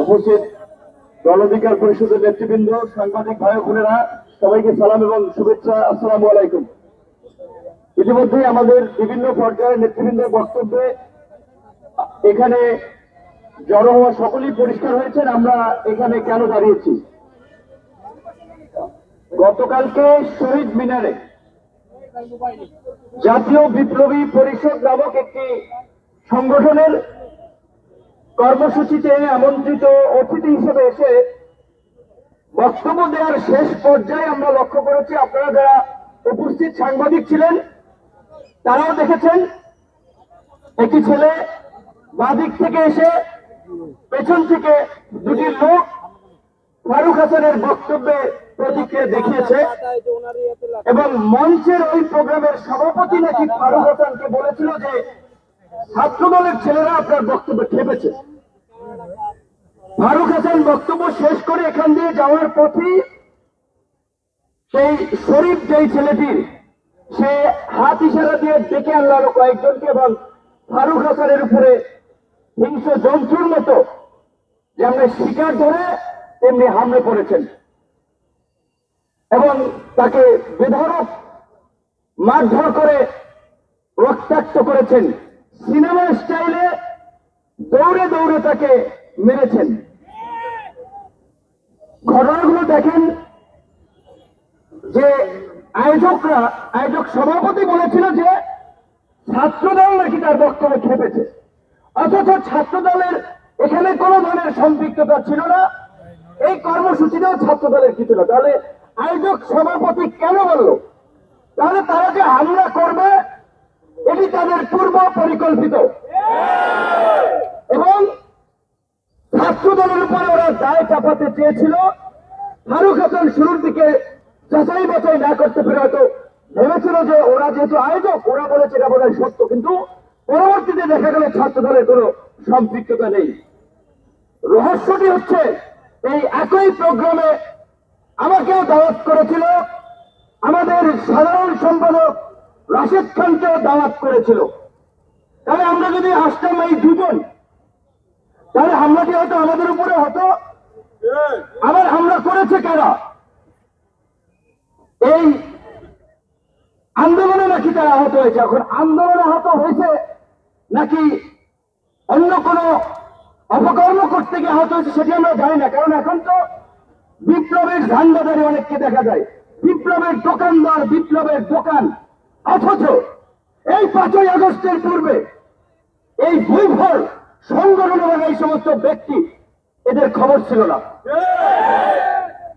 উপস্থিত দল অধিকার পরিষদের নেতৃবৃন্দ, সাংবাদিক ভাই বোনেরা, সবাইকে সালাম এবং শুভেচ্ছা। আসসালামু আলাইকুম। ইতিমধ্যে আমাদের বিভিন্ন পর্যায়ের নেতৃবৃন্দের বক্তব্যে এখানে জড়ো হওয়া সকলেই পরিষ্কার হয়েছেন। আমরা এখানে কেন দাঁড়িয়েছি? গতকালকে শহীদ মিনারে জাতীয় বিপ্লবী পরিষদ নামক একটি সংগঠনের কর্মসূচিতে আমন্ত্রিত অতিথি হিসেবে এসে বক্তব্য দেওয়ার শেষ পর্যায়ে আমরা লক্ষ্য করেছি, আপনারা যারা উপস্থিত সাংবাদিক ছিলেন, তারাও দেখেছেন, একটি ছেলে বাদিক থেকে এসে পেছন থেকে দুটি লোক ফারুক হাসানের বক্তব্যে প্রতিক্রিয়া দেখিয়েছে এবং মঞ্চের ওই প্রোগ্রামের সভাপতি নাকি ফারুক হাসানকে বলেছিল যে ছাত্র দলের ছেলেরা আপনার বক্তব্য খেপেছে ফারুক হাসান বক্তব্য শেষ করে এখান দিয়ে যাওয়ার পথেই সেই শরীফ যেই ছেলেটির সে হাত ইশারা দিয়ে ডেকে আনলো কয়েকজনকে এবং ফারুক হাসানের উপরে হিংস্র জন্তুর মতো যেমন শিকার ধরে তেমনি হামলে পড়েছেন। এবং তাকে বেধরক মারধর করে রক্তাক্ত করেছেন। সিনেমা স্টাইলে দৌড়ে দৌড়ে তাকে মেরেছেন। ঘটনাগুলো দেখেন যে আয়োজকরা, আয়োজক সভাপতি বলেছিল যে ছাত্রদল নাকি তার বক্তব্যে খেপেছে অথচ ছাত্রদলের এখানে কোনো ধরনের সম্পৃক্ততা ছিল না। এই কর্মসূচিতেও ছাত্রদলের কি ছিল তাহলে আয়োজক সভাপতি কেন বলল? তাহলে তারা যে হামলা করবে, এটি তাদের পূর্ব পরিকল্পিত। এবং ছাত্র দলের উপরে ওরা দায় চাপাতে চেয়েছিল। ফারুক হাসান শুরুর দিকে যাচাই বাছাই না করতে পেরে হয়তো ভেবেছিল যে ওরা যেহেতু আয়োজক, ওরা বলেছে এটা বোধহয় সত্য। কিন্তু পরবর্তীতে দেখা গেল ছাত্র দলের কোনো সম্পৃক্ততা নেই। রহস্যটি হচ্ছে এই একই প্রোগ্রামে আমাকেও দাওয়াত করেছিল। আমাদের সাধারণ সম্পাদক রাশেদ খানকেও দাওয়াত করেছিল। তাহলে আমরা যদি আসতাম এই দুজন, তাহলে হামলাটি হয়তো আমাদের উপরে হতো? আবার হামলা করেছে কারা? এই আন্দোলনে নাকি তারা আহত হয়েছে। এখন আন্দোলনে আহত হয়েছে নাকি অন্য কোনো অপকর্ম করতে গিয়ে আহত হয়েছে সেটি আমরা জানি না। কারণ এখন তো বিপ্লবের ঝান্ডাদারি অনেককে দেখা যায়। বিপ্লবের দোকানদার, বিপ্লবের দোকান। অথচ এই পাঁচই আগস্টের পূর্বে এই ভূভর সংগঠন এবং এই সমস্ত ব্যক্তি এদের খবর ছিল না।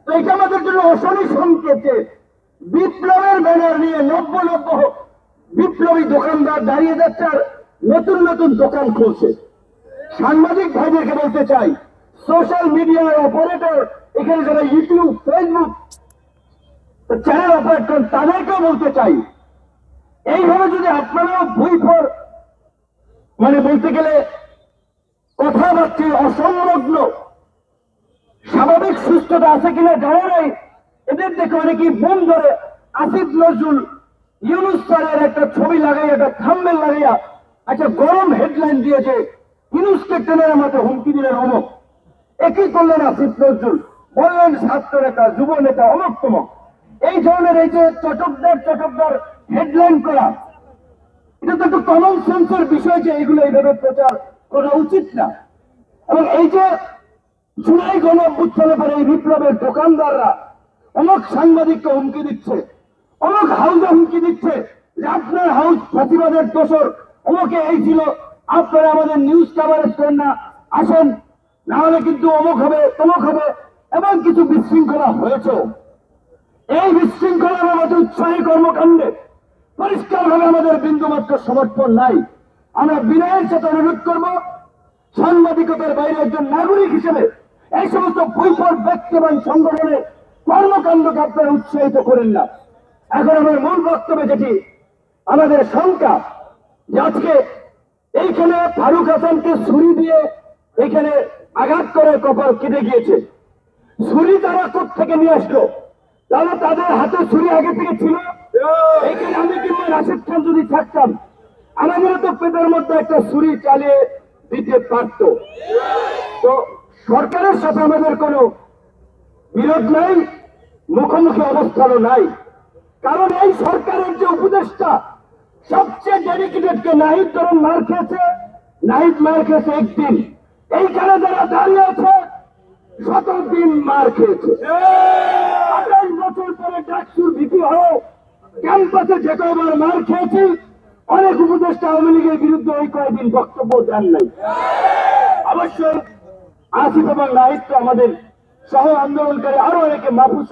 তো এটা আমাদের জন্য অশনি সংকেত বিপ্লবের ব্যানার নিয়ে নব্য নব্য বিপ্লবী দোকানদার দাঁড়িয়ে যাচ্ছে আর নতুন নতুন দোকান খুলছে। সাংবাদিক ভাইদেরকে বলতে চাই সোশ্যাল মিডিয়ার অপারেটর এখানে যারা ইউটিউব ফেসবুক চ্যানেল অপারেট করেন, তাদেরকেও বলতে চাই, এইভাবে যদি আপনারাও বই ফর মানে বলতে গেলে কথাবার্তা অসংলগ্ন, স্বাভাবিক সুস্থতা আছে কিনা জানা নাই, এদের দেখে অনেকেই বোম ধরে আসিফ নজরুল ইউনুস স্যারের একটা ছবি লাগাইয়া, একটা থাম্বেল লাগাইয়া একটা গরম হেডলাইন দিয়েছে ইউনুসকে টেনের মতো হুমকি দিলেন অমক। একই করলেন আসিফ নজরুল। বললেন, ছাত্র নেতা, যুব নেতা, অমক তমক। এই ধরনের এই যে চটকদার চটকদার হেডলাইন করা, এটা তো একটু কমন সেন্সের বিষয় যে এগুলো এইভাবে প্রচার করা উচিত না। এবং এই যে জুলাই গণ অভ্যুত্থানে পরে এই বিপ্লবের দোকানদাররা অনেক সাংবাদিককে হুমকি দিচ্ছে অনেক হাউসে হুমকি দিচ্ছে যে আপনার হাউস প্রতিবাদের দোষর অমুকে এই ছিল আপনারা আমাদের নিউজ কাভারেজ করেন না, আসেন। না হলে কিন্তু অমুক হবে, তমুক হবে এবং কিছু বিশৃঙ্খলা হয়েছেও এই বিশৃঙ্খলার আমাদের উৎসাহী কর্মকাণ্ডে পরিষ্কারভাবে আমাদের বিন্দুমাত্র সমর্থন নাই। আমরা বিনয়ের সাথে অনুরোধ করব, সাংবাদিকতার বাইরে একজন নাগরিক হিসেবে এই সমস্ত বৈফল ব্যক্তি এবং সংগঠনের কর্মকাণ্ডকে আপনারা উৎসাহিত করেন না। এখন আমার মূল বক্তব্যে যেটি, আমাদের শঙ্কা যে আজকে এইখানে ফারুক হাসানকে ছুরি দিয়ে এখানে আঘাত করে কপাল কেটে গিয়েছে। ছুরি তারা কোথ থেকে নিয়ে আসলো? তাহলে তাদের হাতে ছুরি আগে থেকে ছিল? এইখানে আমি কিন্তু রাশেদ খান যদি থাকতাম, আমাদেরও তো পেটের মধ্যে একটা ছুরি চালিয়ে দিতে পারত। তো সরকারের সাথে আমাদের কোনো বিরোধ নাই, মুখোমুখি অবস্থানও নাই। কারণ এই সরকারের যে উপদেষ্টা সবচেয়ে ডেডিকেটেড কে নাহিদ ধরুন মার খেয়েছে, নাহিদ মার খেয়েছে একদিন। এইখানে যারা দাঁড়িয়ে আছে শত দিন মার খেয়েছে। আঠাশ বছর পরে ডাকসুর ভিপি হয়ে ক্যাম্পাসে যে কয়বার মার খেয়েছি, অনেক উপদেষ্টা আওয়ামী লীগের বিরুদ্ধে ওই কয়েকদিন বক্তব্য দেন নাই। অবশ্যই আসিফ এবং নাহিদ তো আমাদের সহ আন্দোলনকারী, আরও অনেকে মাহফুজ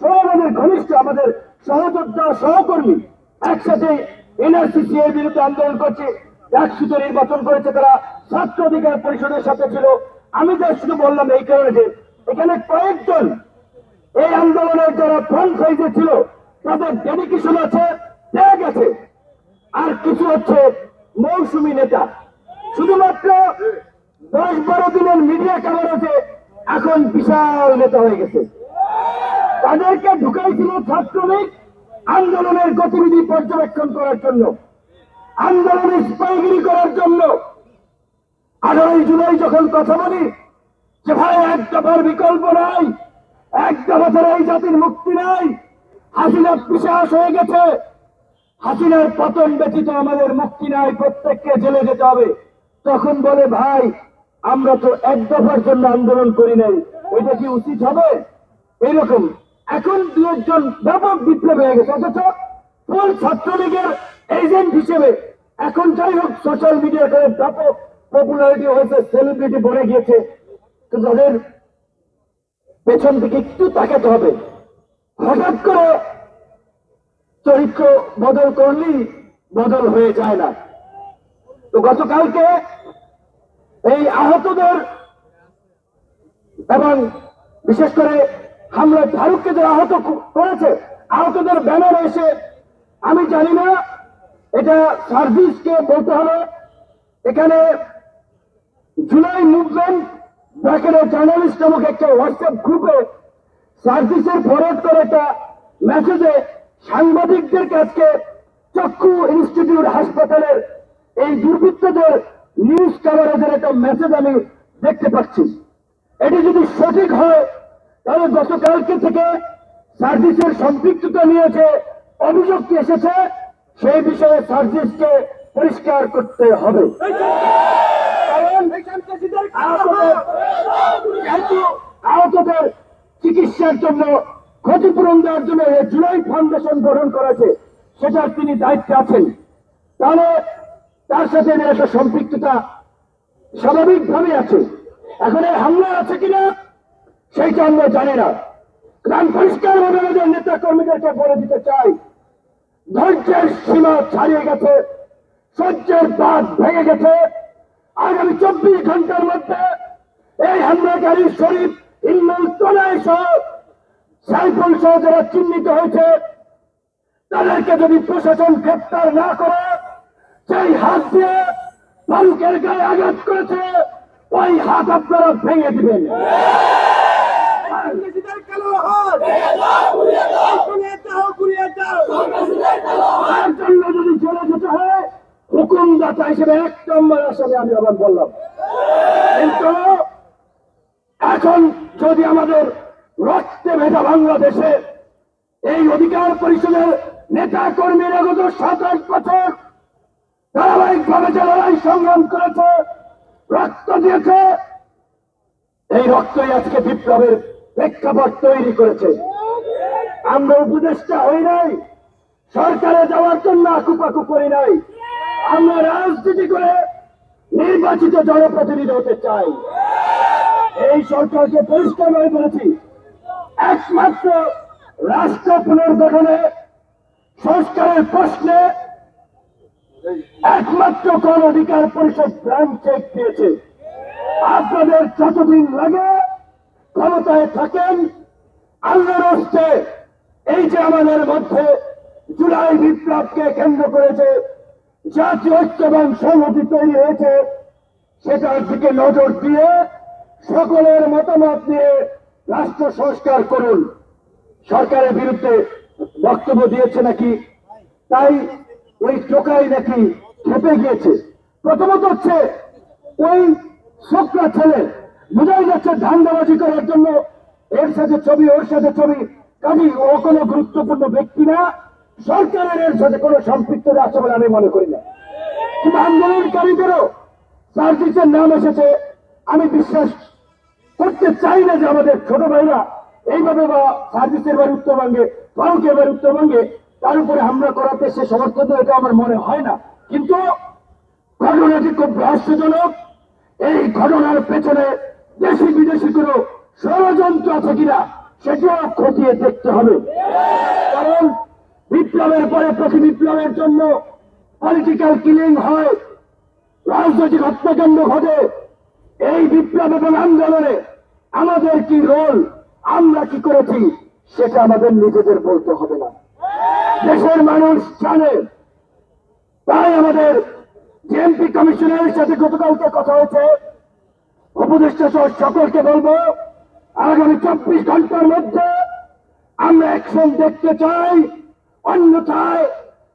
সহ আমাদের ঘনিষ্ঠ, আমাদের সহযোদ্ধা, সহকর্মী, একসাথে এনআরসিসি এর বিরুদ্ধে আন্দোলন করছে একসুতে নির্বাচন করেছে তারা, ছাত্র অধিকার পরিষদের সাথে ছিল। আমি যা শুধু বললাম এই কারণে যে, এখানে কয়েকজন এই আন্দোলনের যারা ফ্রন্ট সাইজে ছিল, তাদের ডেডিকেশন আছে, ত্যাগ আছে। আর কিছু হচ্ছে মৌসুমী নেতা। শুধুমাত্র দশ বারো দিনের মিডিয়া কাভারেজে এখন বিশাল নেতা হয়ে গেছে। তাদেরকে ঢুকাইছিল ছাত্রলীগ আন্দোলনের গতিবিধি পর্যবেক্ষণ করার জন্য, আন্দোলনের স্পাইগিরি করার জন্য। আঠারোই জুলাই যখন কথা বলি, যে ভাই, এক দফার বিকল্প নাই, এক দফা এই জাতির মুক্তি নাই হাসিনা পিসাস হয়ে গেছে। হাসিনার পতন ব্যতীত আমাদের মুক্তি নাই, প্রত্যেককে জেলে যেতে হবে। তখন বলে, ভাই, আমরা তো এক দফার জন্য আন্দোলন করি নাই। এটা কি উচিত হবে? এরকম এখন দু একজন ব্যাপক বিপ্লব হয়ে গেছে, অথচ ফুল ছাত্রলীগের এজেন্ট হিসেবে এখন যাই হোক সোশ্যাল মিডিয়া করে ব্যাপক পপুলারিটি হয়েছে সেলিব্রিটি বনে গিয়েছে। তো তাদের পেছন দিকে একটু তাকাতে হবে। হঠাৎ করে চরিত্র বদল করলেই বদল হয়ে যায় না। তো গতকালকে এই আহতদের এবং বিশেষ করে হামলা ফারুককে যারা আহত করেছে, আহতদের ব্যানার এসে, আমি জানি না, এটা সার্ভিসকে বলতে হবে। এখানে জুলাই মুভমেন্ট ব্র্যাকেটে জার্নালিস্ট নামক একটা হোয়াটসঅ্যাপ গ্রুপে সার্ভিসের ফরওয়ার্ড করে একটা মেসেজে সাংবাদিকদের কাছে চক্ষু ইনস্টিটিউট হাসপাতালের এই দুর্বৃত্তদের নিউজ কাভারেজের একটা মেসেজ আমি দেখতে পাচ্ছি। এটি যদি সঠিক হয় তাহলে গতকালকে থেকে সার্ভিসের সম্পৃক্ততা নিয়ে যে অভিযোগটি এসেছে, সেই বিষয়ে সার্ভিসকে পরিষ্কার করতে হবে। আহতদের চিকিৎসার জন্য, ক্ষতিপূরণ দেওয়ার জন্য জুলাই ফাউন্ডেশন গঠন করেছে, সেটার তিনি দায়িত্বে আছেন। তাহলে তার সাথে একটা সম্পৃক্ততা স্বাভাবিকভাবে আছে। এখন এই হামলা আছে কিনা সেইটা আমরা জানি না। কারণ পরিষ্কার আমাদের নেতা কর্মীদেরকে বলে দিতে চাই, ধৈর্যের সীমা ছাড়িয়ে গেছে, সহ্যের বাদ ভেঙে গেছে। আগামী চব্বিশ ঘণ্টার মধ্যে এই হামলাকারী শরীফ ইন্নুল তনয় সহ সাইফুল সহ যারা চিহ্নিত হয়েছে, তাদেরকে যদি প্রশাসন গ্রেপ্তার না করে, সেই হাত দিয়ে ফারুকের গায়ে আঘাত করেছে, ওই হাত আপনারা ভেঙে দিবেন সন্ত্রাসীদের কালো হাত গুড়িয়ে দাও গুড়িয়ে দাও তার জন্য যদি চলে যেতে হয় হুকুমদাতা হিসেবে এক নম্বর আসামে আমি আবার বললাম কিন্তু এখন যদি আমাদের রক্তে ভেজা বাংলাদেশে এই অধিকার পরিষদের নেতা কর্মীরা গত সাত আট বছর ধারাবাহিকভাবে যে লড়াই সংগ্রাম করেছে রক্ত দিয়েছে এই রক্তই আজকে বিপ্লবের প্রেক্ষাপট তৈরি করেছে। আমরা উপদেষ্টা হই নাই, সরকারে যাওয়ার জন্য আকুপাকু করি নাই। আমরা রাজনীতি করে নির্বাচিত জনপ্রতিনিধি হতে চাই। এই সরকারকে পরিষ্কারভাবে বলেছি, একমাত্র রাষ্ট্র পুনর্গঠনে, সংস্কারের প্রশ্নে একমাত্র কোন অধিকার পরিষদ ব্রাঞ্চ চেক দিয়েছে। আপনাদের যতদিন লাগে ক্ষমতায় থাকেন, আল্লাহর হস্তে এই যে আমাদের মধ্যে জুলাই বিপ্লবকে কেন্দ্র করেছে, জাতীয় ঐক্য এবং সংহতি তৈরি হয়েছে, সেটার দিকে নজর দিয়ে সকলের মতামত নিয়ে রাষ্ট্র সংস্কার করুন। সরকারের বিরুদ্ধে বক্তব্য দিয়েছে নাকি? তাই ওই টোকাই নাকি খেপে গিয়েছে। প্রথমত হচ্ছে ওই শোকরা ছেলে বোঝাই যাচ্ছে ধান্দাবাজি করার জন্য এর সাথে ছবি, ওর সাথে ছবি। কাজী, ও কোনো গুরুত্বপূর্ণ ব্যক্তি না। সরকারের এর সাথে কোনো সম্পৃক্ত আছে বলে আমি মনে করি না। কিন্তু আন্দোলনকারীদেরও সার্জিসের নাম এসেছে। আমি বিশ্বাস করতে চাই না যে আমাদের ছোট ভাইরা এইভাবে বা সার্জিসের বাড়ি উত্তরবঙ্গে, ফারুকের বাড়ি উত্তরবঙ্গে তার উপরে হামলা করাতে সে সমর্থন এটা আমার মনে হয় না। কিন্তু ঘটনাটি খুব রহস্যজনক। এই ঘটনার পেছনে দেশি বিদেশি কোনো ষড়যন্ত্র আছে কিনা, সেটিও খতিয়ে দেখতে হবে। কারণ বিপ্লবের পরে প্রতি বিপ্লবের জন্য পলিটিক্যাল কিলিং হয়, রাজনৈতিক হত্যাকাণ্ড ঘটে। এই বিপ্লব এবং আন্দোলনে আমাদের কি রোল আমরা কি করেছি, সেটা আমাদের নিজেদের বলতে হবে না। দেশের মানুষ জানে, তাই আমাদের ডিএমপি কমিশনের সাথে গতকালকে কথা হয়েছে। উপদেষ্টা সহ সকলকে বলব, আগামী চব্বিশ ঘণ্টার মধ্যে আমরা অ্যাকশন দেখতে চাই, অন্যথায়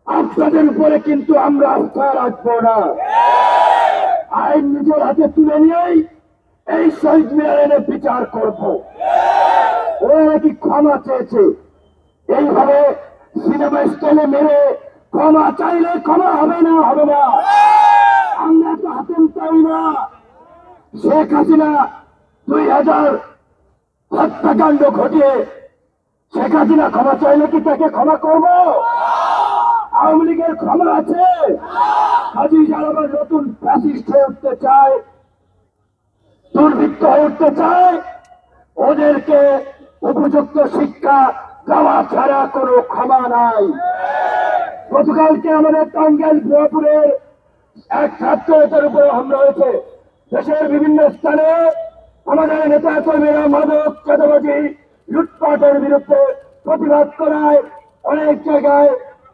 আপনাদের উপরে কিন্তু আমরা আস্থা রাখব না। আইন নিজের হাতে তুলে নিয়েই এই শহীদ মিনারের বিচার করব। ওরা নাকি ক্ষমা চেয়েছে। এইভাবে সিনেমা স্টাইলে মেরে ক্ষমা চাইলে ক্ষমা হবে না হবে না। আমরা তো হাতেম চাই না? শেখ হাসিনা দুই হাজার হত্যাকাণ্ড ঘটিয়ে শেখ হাসিনা ক্ষমা চাইলে কি তাকে ক্ষমা করব? আওয়ামী লীগের ক্ষমা আছে। হাজি যারা নতুন ফ্যাসিস্ট হয়ে উঠতে চায়, দুর্বৃত্ত হয়ে উঠতে চায়, ওদেরকে উপযুক্ত শিক্ষা দেওয়া ছাড়া কোনো ক্ষমা নাই। গতকালকে আমাদের টাঙ্গাইল ভুয়াপুরের এক ছাত্র নেতার উপরে হামলা হয়েছে। দেশের বিভিন্ন স্থানে আমাদের নেতা কর্মীরা মাদক, চাঁদাবাজি, লুটপাটের বিরুদ্ধে প্রতিবাদ করায় অনেক জায়গায়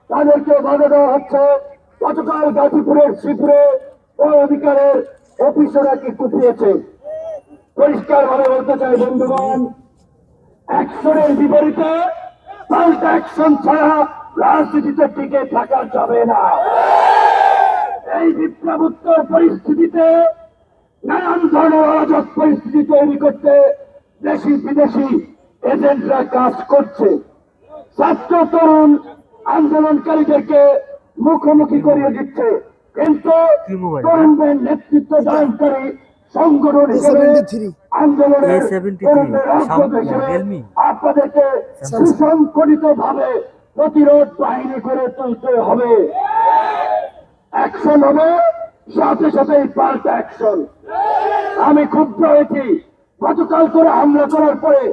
তাদেরকে বাধা দেওয়া হচ্ছে। গতকাল গাজীপুরের ও অধিকারের অফিসরা কি কুপিয়েছে। পরিষ্কার ভাবে বলতে চাই, বন্ধুগণ, অ্যাকশনের বিপরীতে পাল্টা অ্যাকশন ছাড়া রাজনীতিতে টিকে থাকা যাবে না। এই বিপ্লবোত্তর পরিস্থিতিতে নানান ধরনের অরাজক পরিস্থিতি তৈরি করতে দেশি বিদেশি এজেন্টরা কাজ করছে। ছাত্র তরুণ আন্দোলনকারীদেরকে মুখোমুখি করিয়ে দিচ্ছে। কিন্তু তরুণদের নেতৃত্ব দানকারী সংগঠন হিসেবে A73 আন্দোলনের A73 তরুণদের রাজপথ সামনে হিসেবে Realme? আপনাদেরকে সুসংগঠিত ভাবে প্রতিরোধ বাহিনী করে তুলতে হবে। অ্যাকশন হবে সাথে সাথেই পাল্টা অ্যাকশন আমি ক্ষুব্ধ হয়েছি। গতকাল করে হামলা করার পরে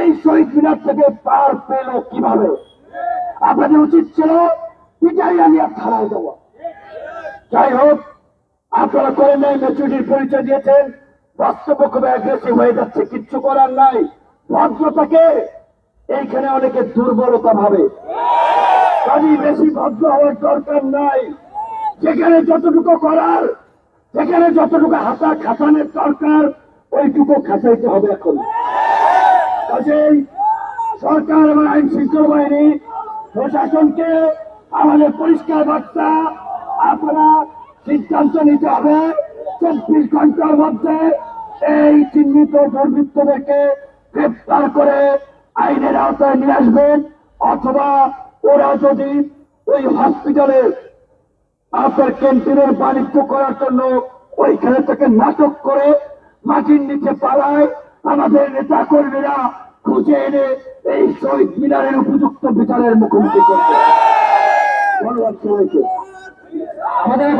এই শহীদ মিনার থেকে পার পেল কীভাবে? আপনাদের উচিত ছিল পিটাই আমি আর থানায় দেওয়া যাই হোক, আপনারা করে নাই ম্যাচুরিটির পরিচয় দিয়েছেন। বাস্তব খুব অ্যাগ্রেসিভ হয়ে যাচ্ছে, কিচ্ছু করার নাই। ভদ্রতাকে এইখানে অনেকে দুর্বলতা ভাবে। কাজী বেশি ভদ্র হওয়ার দরকার নাই। যেখানে যতটুকু করার, যেখানে যতটুকু হাতা খাতানের দরকার, ওইটুকু খাতাইতে হবে এখন। কাজেই সরকার এবং আইন শৃঙ্খলা বাহিনী, প্রশাসনকে আমাদের পরিষ্কার বার্তা, আপনারা সিদ্ধান্ত নিতে হবে, চব্বিশ ঘণ্টার মধ্যে এই চিহ্নিত দুর্বৃত্তদেরকে গ্রেপ্তার করে আইনের আওতায় নিয়ে আসবেন, অথবা ওরা যদি ওই হসপিটালে আপনার ক্যান্টিনের বাণিজ্য করার জন্য ওইখানে থেকে নাটক করে মাটির নিচে পালায়। আমাদের নেতা কর্মীরা খুঁজে এনে এই শহীদ মিনারের উপযুক্ত বিচারের মুখোমুখি করবে ধন্যবাদ সবাইকে। আমাদের